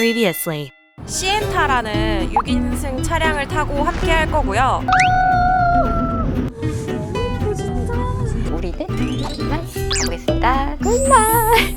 Previously. 시엔타라는 6인승 차량을 타고 함께 할 거고요. 우리는 정말 가보겠습니다. 굿마이.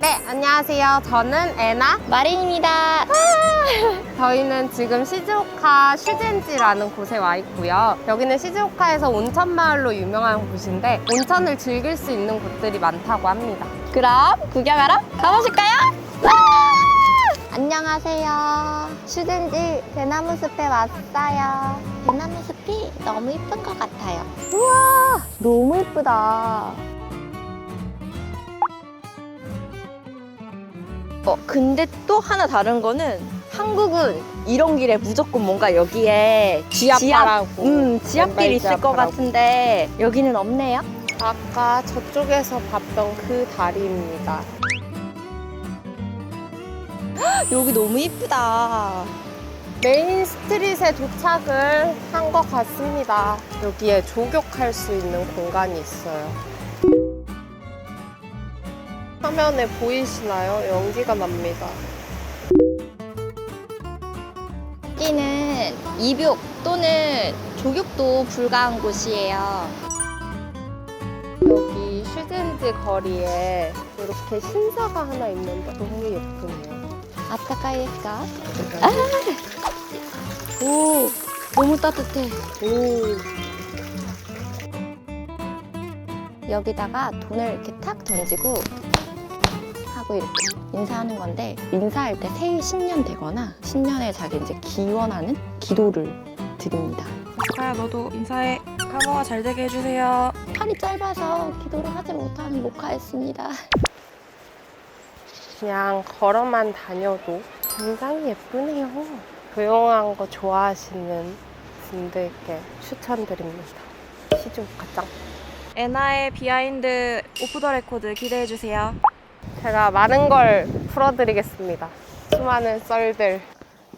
네, 안녕하세요. 저는 애나. 마린입니다. 저희는 지금 시즈오카 슈젠지라는 곳에 와 있고요. 여기는 시즈오카에서 온천 마을로 유명한 곳인데 온천을 즐길 수 있는 곳들이 많다고 합니다. 그럼 구경하러 가보실까요? 와! 안녕하세요. 슈젠지 대나무 숲에 왔어요. 대나무 숲이 너무 예쁜 것 같아요. 우와, 너무 예쁘다. 어, 근데 또 하나 다른 거는 한국은 이런 길에 무조건 뭔가 여기에 지압바라고. 음, 지압길 왼발 있을 것 지압바라고. 같은데 여기는 없네요. 아까 저쪽에서 봤던 그 다리입니다. 여기 너무 예쁘다. 메인 스트릿에 도착을 한 것 같습니다. 여기에 조격할 수 있는 공간이 있어요. 화면에 보이시나요? 연기가 납니다. 여기는 입욕 또는 조격도 불가한 곳이에요. 슈젠지 거리에 이렇게 신사가 하나 있는데 너무 예쁘네요. 아타카이에스까? 아! 오, 너무 따뜻해. 오, 여기다가 돈을 이렇게 탁 던지고 하고 이렇게 인사하는 건데 인사할 때 새해 신년 되거나 신년에 자기 이제 기원하는 기도를 드립니다. 가야 너도 인사해. 카모가 잘 되게 해주세요. 팔이 짧아서 기도를 하지 못하는 모카였습니다. 그냥 걸어만 다녀도 굉장히 예쁘네요. 조용한 거 좋아하시는 분들께 추천드립니다. 시즈오카 짱. 에나의 비하인드 오프 더 레코드 기대해 주세요. 제가 많은 걸 풀어드리겠습니다. 수많은 썰들.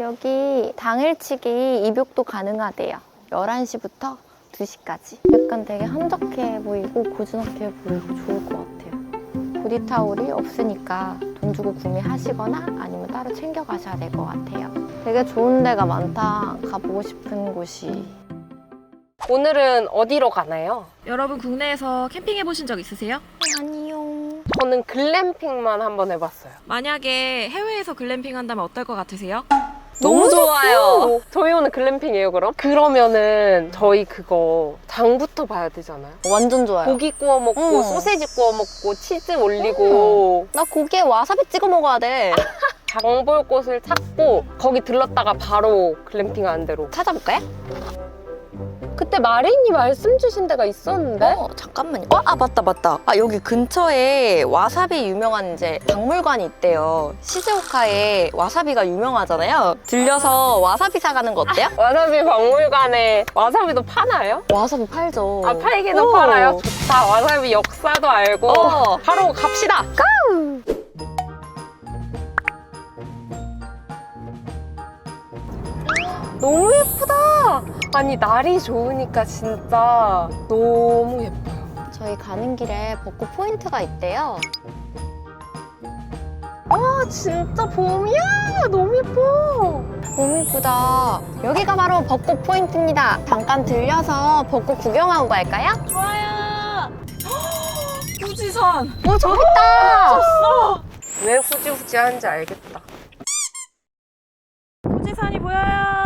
여기 당일치기 입욕도 가능하대요. 11시부터 2시까지. 약간 되게 한적해 보이고 고즈넉해 보이고 좋을 것 같아요. 보디타올이 없으니까 돈 주고 구매하시거나 아니면 따로 챙겨 가셔야 될 것 같아요. 되게 좋은 데가 많다. 가보고 싶은 곳이. 오늘은 어디로 가나요? 여러분 국내에서 캠핑해 보신 적 있으세요? 아니요. 저는 글램핑만 한번 해봤어요. 만약에 해외에서 글램핑 한다면 어떨 것 같으세요? 너무 좋아요. 저희 오늘 글램핑이에요, 그럼? 그러면은 저희 그거 장부터 봐야 되잖아요. 완전 좋아요. 고기 구워 먹고 응. 소세지 구워 먹고 치즈 올리고 나 고기에 와사비 찍어 먹어야 돼. 장 볼 곳을 찾고 거기 들렀다가 바로 글램핑 하는 대로. 찾아볼까요? 그때 마린이 말씀 주신 데가 있었는데 어, 잠깐만요. 어, 아, 맞다, 맞다. 아, 여기 근처에 와사비 유명한 이제 박물관이 있대요. 시즈오카에 와사비가 유명하잖아요. 들려서 와사비 사가는 거 어때요? 와사비 박물관에 와사비도 파나요? 와사비 팔죠. 아 팔기도 오. 팔아요? 좋다. 와사비 역사도 알고 어. 바로 갑시다. 너무 예쁘다. 아니 날이 좋으니까 진짜 너무 예뻐요. 저희 가는 길에 벚꽃 포인트가 있대요. 아 진짜 봄이야. 너무 예뻐. 너무 예쁘다. 여기가 바로 벚꽃 포인트입니다. 잠깐 들려서 벚꽃 구경하고 갈까요? 좋아요. 후지산. 오, 저기 있다! 왜 후지후지 하는지 알겠다. 후지산이 보여요.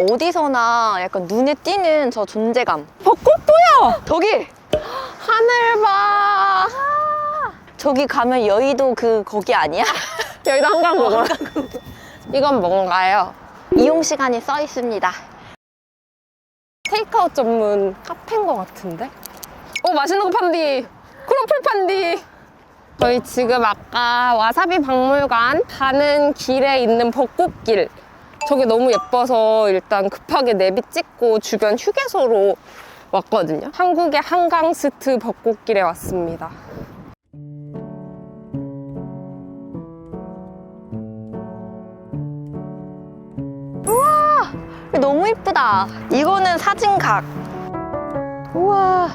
어디서나 약간 눈에 띄는 저 존재감. 벚꽃 보여! 저기! 하늘 봐. 저기 가면 여의도 그 거기 아니야? 여기도 한강 먹어. 이건 뭔가요? 이용 시간이 써 있습니다. 테이크아웃 전문 카페인 것 같은데? 오 맛있는 거 판디 크로플 판디 저희 지금 아까 와사비 박물관 가는 길에 있는 벚꽃길 저게 너무 예뻐서 일단 급하게 내비 찍고 주변 휴게소로 왔거든요. 한국의 한강스트 벚꽃길에 왔습니다. 우와! 너무 이쁘다. 이거는 사진각. 우와!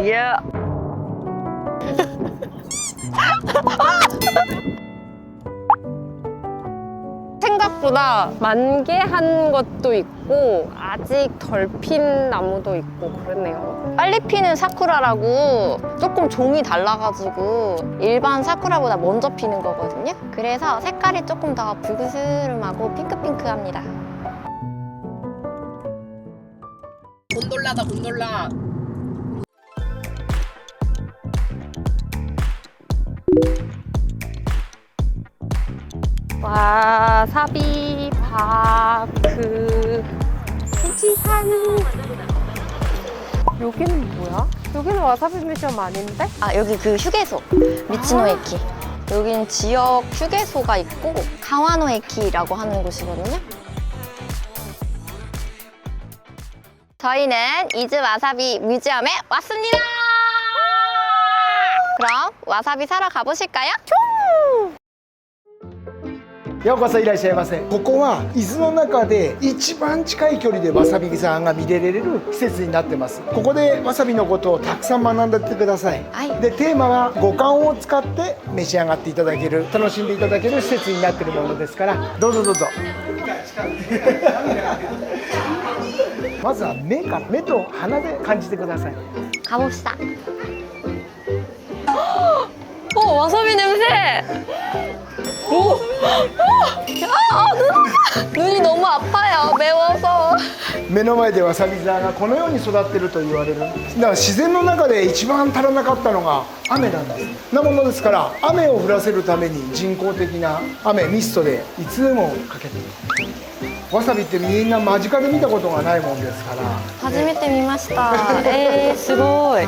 예. Yeah. 생각보다 만개한 것도 있고 아직 덜 핀 나무도 있고 그러네요. 빨리 피는 사쿠라라고 조금 종이 달라가지고 일반 사쿠라보다 먼저 피는 거거든요. 그래서 색깔이 조금 더 붉으스름하고 핑크핑크합니다. 곤돌라다 곤돌라 와사비 파크 후지산 여기는 뭐야? 여기는 와사비 뮤지엄 아닌데? 아 여기 그 휴게소 미치노에키. 여긴 지역 휴게소가 있고 카와노에키라고 하는 곳이거든요. 저희는 이즈 와사비 뮤지엄에 왔습니다. 그럼 와사비 사러 가보실까요? ようこそいらっしゃいませ。ここは伊豆の中で一番近い距離でわさびさんが見れる施設になってます。ここでわさびのことをたくさん学んでってください、はい、でテーマは五感を使って召し上がっていただける。楽しんでいただける施設になってるものですから。どうぞどうぞ。まずは目か目と鼻で感じてください。顔下。おわさびねむせ 비 냄새. 눈이 너무 아파요. 매워서. 目の前でわさび沢がこのように育ってると言われるだから自然の中で一番足らなかったのが雨なんですなものですから雨を降らせるために人工的な雨ミストでいつでもかけているわさびってみんな間近で見たことがないもんですから初めて見ました。えー、すごい。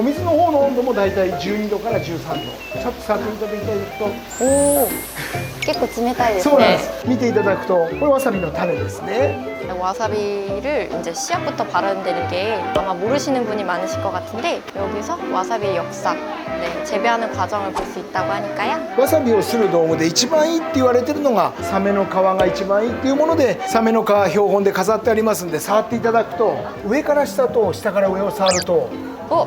お水の方の温度もだいたい12度から13度ちょっと触っていただいてとおお。結構冷たいですそうなんでね。す見ていただくとこれわさびの種ですね 와사비를 이제 씨앗부터 바른다는 게 아마 모르시는 분이 많으실 것 같은데 여기서 와사비의 역사, 네, 재배하는 과정을 볼 수 있다고 하니까요. わさびをする道具で一番いいって言われてるのがサメの皮が一番いいっていうものでサメの皮標本で飾ってありますんで触っていただくと上から下と下から上を触ると 어,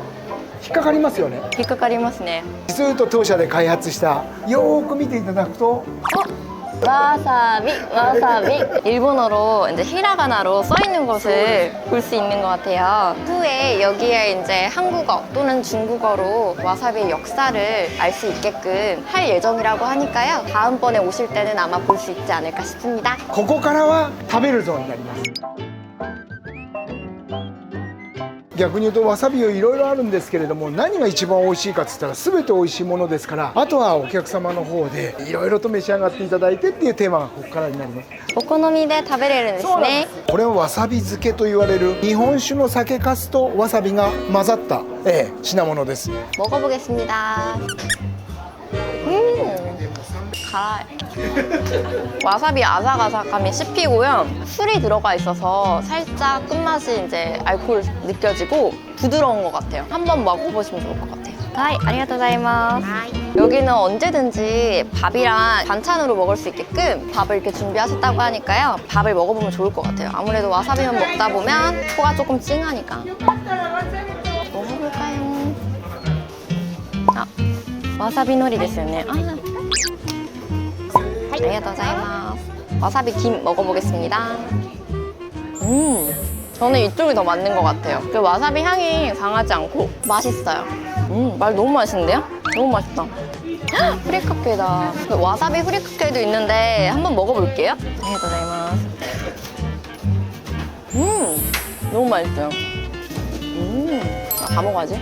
引っかかりますよね 빗가까리마스네. ずっと当社で開発したよーく見ていただくと 와사비, 와사비. 일본어로 이제 히라가나로 써 있는 것을 볼 수 있는 것 같아요. 후에 여기에 이제 한국어 또는 중국어로 와사비의 역사를 알 수 있게끔 할 예정이라고 하니까요. 다음번에 오실 때는 아마 볼 수 있지 않을까 싶습니다. ここからは食べるゾーンになります 逆に言うとわさびいろいろあるんですけれども何が一番美味しいかっつったら全て美味しいものですからあとはお客様の方でいろいろと召し上がっていただいてっていうテーマがここからになりますお好みで食べれるんですね。これはわさび漬けと言われる日本酒の酒粕とわさびが混ざった、ええ品物です 먹어보겠습니다. 갈아요. 와사비 아삭아삭함이 씹히고요. 술이 들어가 있어서 살짝 끝맛이 이제 알코올 느껴지고 부드러운 것 같아요. 한번 먹어보시면 좋을 것 같아요. 하이, 아리가토자이마스. 여기는 언제든지 밥이랑 반찬으로 먹을 수 있게끔 밥을 이렇게 준비하셨다고 하니까요. 밥을 먹어보면 좋을 것 같아요. 아무래도 와사비만 먹다 보면 코가 조금 찡하니까. 뭐 먹어볼까요? 아, 와사비 놀이 됐어요 네. 아, 아리가토자이마스. 와사비 김 먹어보겠습니다. 음, 저는 이쪽이 더 맞는 것 같아요. 그 와사비 향이 강하지 않고 맛있어요. 음, 말 너무 맛있는데요? 너무 맛있다. 헉, 후리카케다. 그 와사비 후리카케도 있는데 한번 먹어볼게요. 아리가토자이마스. 음, 너무 맛있어요. 음, 나다 먹어야지.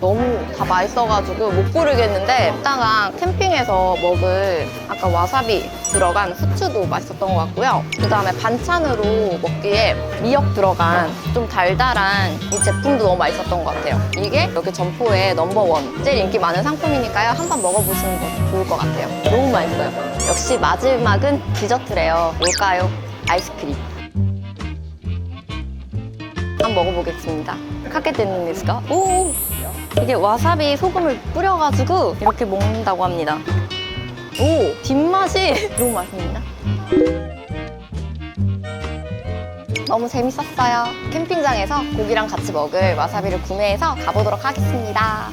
너무 다 맛있어가지고 못 고르겠는데 이따가 캠핑에서 먹을 아까 와사비 들어간 후추도 맛있었던 것 같고요. 그 다음에 반찬으로 먹기에 미역 들어간 좀 달달한 이 제품도 너무 맛있었던 것 같아요. 이게 여기 점포의 넘버원 제일 인기 많은 상품이니까요. 한번 먹어보시는 것도 좋을 것 같아요. 너무 맛있어요. 역시 마지막은 디저트래요. 뭘까요? 아이스크림. 한번 먹어보겠습니다. 오! 이게 와사비 소금을 뿌려가지고 이렇게 먹는다고 합니다. 오! 뒷맛이 너무 맛있는데? 너무 재밌었어요. 캠핑장에서 고기랑 같이 먹을 와사비를 구매해서 가보도록 하겠습니다.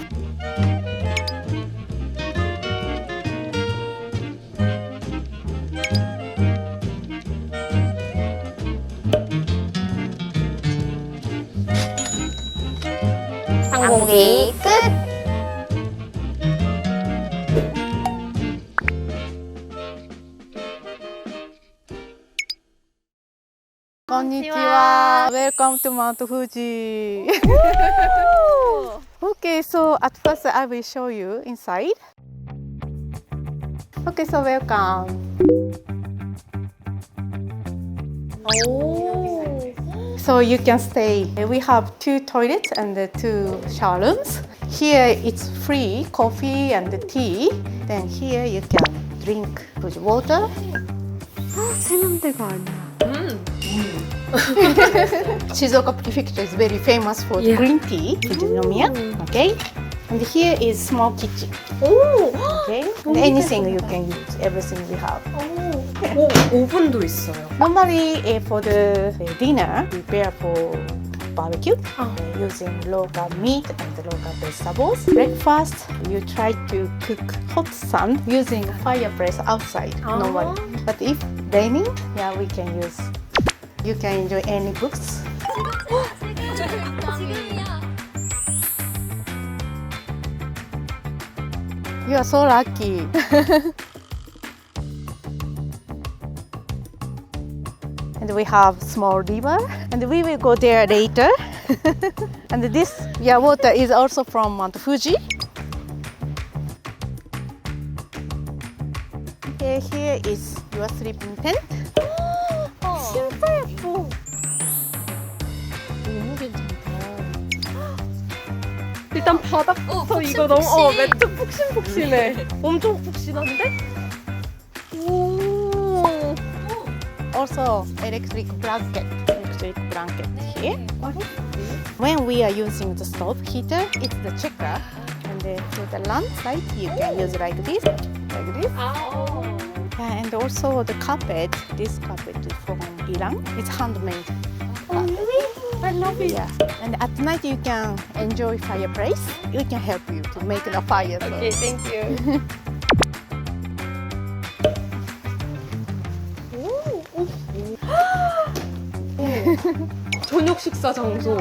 보기 끝! Konnichiwa. Welcome to Mount Fuji. okay, so at first I will show you inside. Okay, so welcome. Oh. So you can stay. We have two toilets and the two shower rooms. Here it's free coffee and tea. Then here you can drink Fuji water. Shizuoka Prefecture is very famous for the green tea, Fujinomiya. Okay, and here is small kitchen. Okay, and anything you can use, everything we have. 오, 오븐도 있어요. Normally eh, for the eh, dinner, prepare for barbecue Oh. eh, using local meat and local vegetables. Breakfast, you try to cook hot sun using fireplace outside normally. But if raining, yeah, we can use. You can enjoy any books. You are so lucky. we have small river and we will go there later and this yeah water is also from Mount Fuji okay here is your sleeping tent 진짜 예뻐 너무 괜찮다 일단 바닥부터 이거 너무 어 매트 푹신푹신해. 엄청 푹신한데? Also electric blanket. Electric blanket here when we are using the stove heater it's the checker and then to the lamp side you can use like this like this. Oh. Yeah, and also the carpet this carpet is from iran it's handmade. Oh really? I love it. Yeah. And at night you can enjoy fireplace. We can help you to make the fire. So. Okay, thank you. 저녁 식사 장소.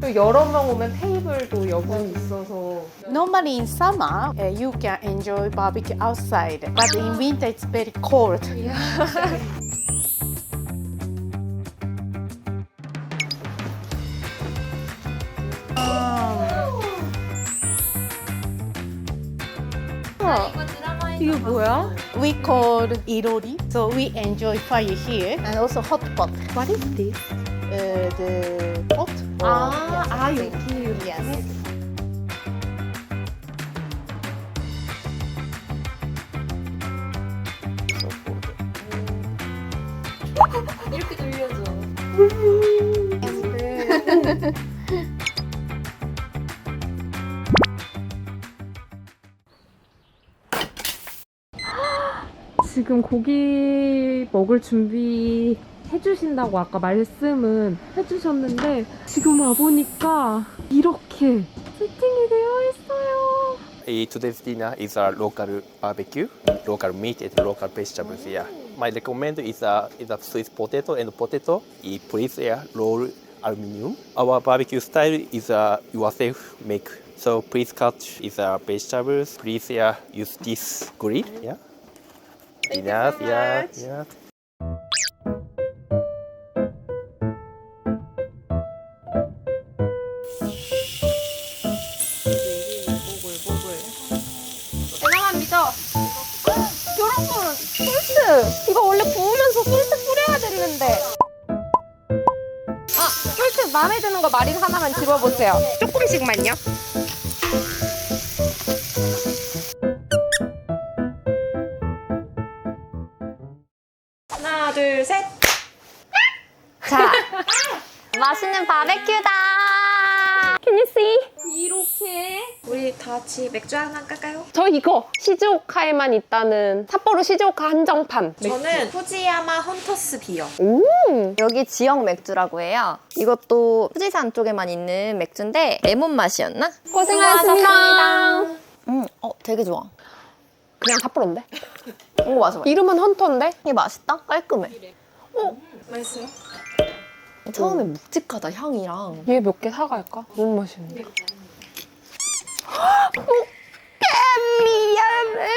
또 여러 명 오면 테이블도 여분이 있어서 Normally in summer, uh, you can enjoy barbecue outside, but in winter it's very cold. 이게 뭐야? We call irori, so we enjoy fire here and also hot pot. What is this? Uh, the pot. or- 아, yes, 아 thing. 여기 Yes. 이렇게 돌려줘. 지금 고기 먹을 준비 해주신다고 아까 말씀은 해주셨는데 지금 와보니까 이렇게 세팅이 되어 있어요. Eh, today's dinner is a local barbecue, local meat and local vegetables. Yeah. My recommend is a is a Swiss potato and potato. Eh, please yeah, roll aluminium. Our barbecue style is a yourself make. So please cut is a vegetables. Please yeah, use this grill. Yeah. Thank yes, you so yes, much. yes. 대단한 믿어. 여러분, 솔트! 이거 원래 구우면서 솔트 뿌려야 됐는데. 아, 솔트 마음에 드는 거 마린 하나만 집어보세요. 조금씩만요. 하나, 둘, 셋. 자, 맛있는 바베큐다. Can you see? 이렇게 우리 다 같이 맥주 하나 깔까요? 저 이거 시즈오카에만 있다는 삿포로 시즈오카 한정판. 저는 후지야마 헌터스 비어. 여기 지역 맥주라고 해요. 이것도富士산 쪽에만 있는 맥주인데 레몬 맛이었나? 고생하셨습니다. 음, 어, 되게 좋아. 그냥 삿포로인데? 오, 맞아, 맞아. 이름은 헌터인데? 이게 맛있다? 깔끔해. 맛있어요? 처음에 묵직하다, 향이랑. 얘 몇 개 사갈까? 너무 맛있는데. 미안해.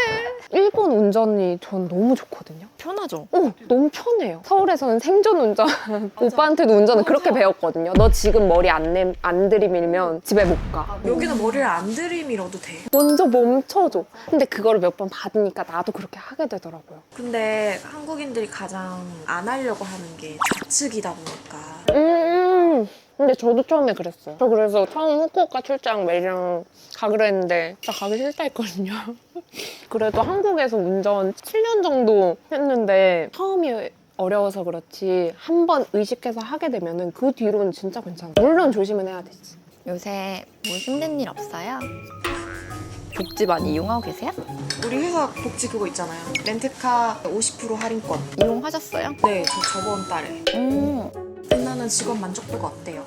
일본 운전이 전 너무 좋거든요. 편하죠? 어, 너무 편해요. 서울에서는 생존 운전, 오빠한테도 운전을 그렇게 배웠거든요. 너 지금 머리 안, 내, 안 들이밀면 집에 못 가. 여기는 머리를 안 들이밀어도 돼. 먼저 멈춰줘. 근데 그거를 몇 번 받으니까 나도 그렇게 하게 되더라고요. 근데 한국인들이 가장 안 하려고 하는 게 좌측이다 보니까 음, 근데 저도 처음에 그랬어요. 저 그래서 처음 후쿠오카 출장 매랑 가기로 했는데 나 가기 싫다 했거든요. 그래도 한국에서 운전 7년 정도 했는데 처음이 어려워서 그렇지 한 번 의식해서 하게 되면은 그 뒤로는 진짜 괜찮아. 물론 조심은 해야 되지. 요새 뭐 힘든 일 없어요? 복지 많이 이용하고 계세요? 우리 회사 복지 그거 있잖아요. 렌트카 50% 할인권. 이용하셨어요? 네, 저 저번 달에. 음, 끝나는 직원 만족도가 어때요?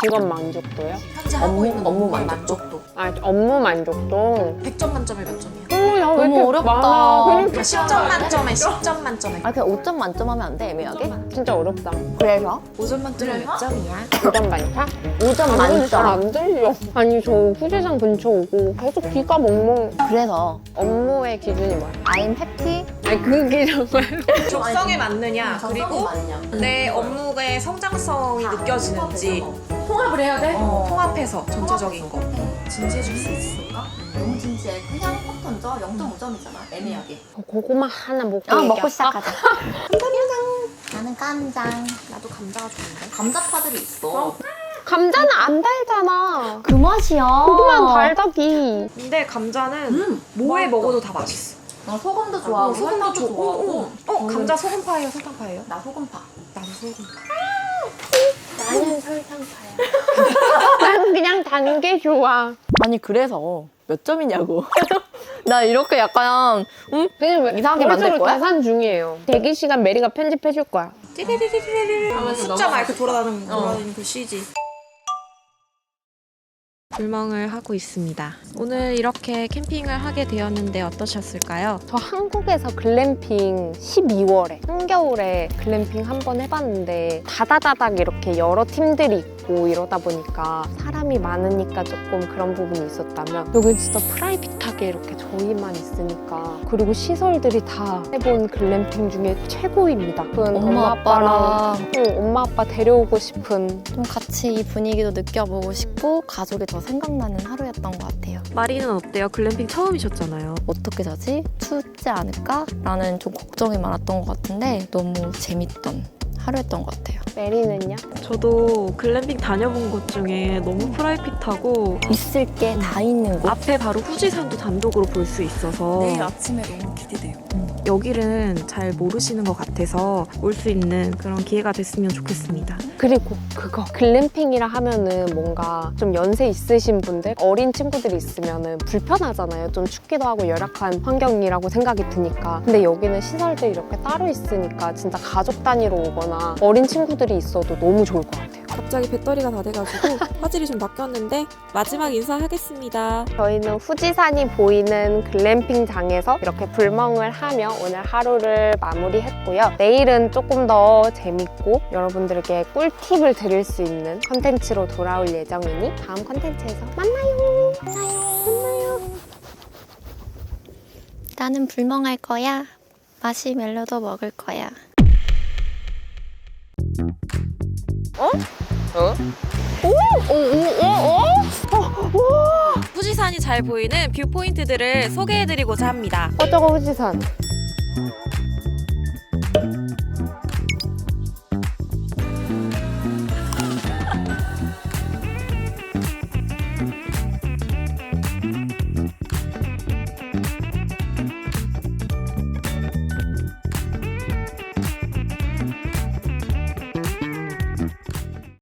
직원 만족도요? 현재 하고 업무- 있는 업무 만족도? 만족도. 아, 업무 만족도. 100점 만점에 몇 점이야? 어, 야왜 너무 이렇게 어렵다. 많아? 그러니까 10점 만점에 10점 만점에. 아, 그냥 5점 만점 하면 안 돼, 애매하게? 진짜 어렵다. 그래서? 5점 만점에 몇 점이야? 5점 반차? 5점 만점. 잘안 들려. 아니 저 후지산 근처 오고 계속 귀가 멍멍. 그래서 업무의 기준이 뭐야? I'm happy. 아니 그 기준 말고. 적성에 맞느냐 그리고 내 업무의 성장성이 느껴지는지 통합을 해야 돼? 통합해서 전체적인 거 진지해 줄수 있을까? 너무 진지해. 그냥 확 던져. 0.5점이잖아, 애매하게. 고구마 하나 먹고 아, 얘기할까? 먹고 시작하자. 나는 깜장. 나도 감자가 좋은데 감자파들이 있어. 감자는 안 달잖아. 그 맛이야. 고구마는 달다기. 근데 감자는 뭐에 먹어도 다 맛있어 나 소금도 어, 좋아하고, 소금도 설탕도 좋고 좋아하고. 어, 어, 감자 소금파예요 설탕파예요? 나 소금파. 나도 소금파 나는 설탕파야. 난 그냥 단 게 좋아. 아니, 그래서 몇 점이냐고. 나 이렇게 약간, 응? 그냥 왜 이상하게 만들 거야? 계산 중이에요. 대기 시간 메리가 편집해 줄 거야. 하면 숫자 막 이렇게 돌아다니는 돌아다니는 그 CG 불멍을 하고 있습니다. 오늘 이렇게 캠핑을 하게 되었는데 어떠셨을까요? 저 한국에서 글램핑 12월에 한겨울에 글램핑 한 번 해봤는데 다다다닥 이렇게 여러 팀들이 있고 이러다 보니까 사람이 많으니까 조금 그런 부분이 있었다면 여긴 진짜 프라이빗하게 이렇게 저희만 있으니까 그리고 시설들이 다 해본 글램핑 중에 최고입니다. 그건 엄마, 아빠랑 응, 엄마 아빠 데려오고 싶은 좀 같이 이 분위기도 느껴보고 싶고, 가족이 더 생각나는 하루였던 것 같아요. 마리는 어때요? 글램핑 처음이셨잖아요. 어떻게 자지? 춥지 않을까? 라는 좀 걱정이 많았던 것 같은데, 너무 재밌던 하루였던 것 같아요. 메리는요? 저도 글램핑 다녀본 곳 중에 너무 프라이빗하고 있을 게 다 있는 곳. 앞에 바로 후지산도 단독으로 볼 수 있어서 아침에 너무 기대돼요. 여기를 잘 모르시는 것 같아서 올 수 있는 그런 기회가 됐으면 좋겠습니다. 그리고 그거 글램핑이라 하면은 뭔가 좀 연세 있으신 분들 어린 친구들이 있으면은 불편하잖아요 좀 춥기도 하고 열악한 환경이라고 생각이 드니까 근데 여기는 시설들이 이렇게 따로 있으니까 진짜 가족 단위로 오거나 어린 친구들이 있어도 너무 좋을 것 같아요 갑자기 배터리가 다 돼가지고 화질이 좀 바뀌었는데 마지막 인사하겠습니다. 저희는 후지산이 보이는 글램핑장에서 이렇게 불멍을 하며 오늘 하루를 마무리했고요. 내일은 조금 더 재밌고 여러분들에게 꿀팁을 드릴 수 있는 컨텐츠로 돌아올 예정이니 다음 컨텐츠에서 만나요. 나는 불멍할 거야. 마시멜로도 먹을 거야. 후지산이 잘 보이는 뷰 포인트들을 소개해드리고자 합니다. 어, 저거 후지산.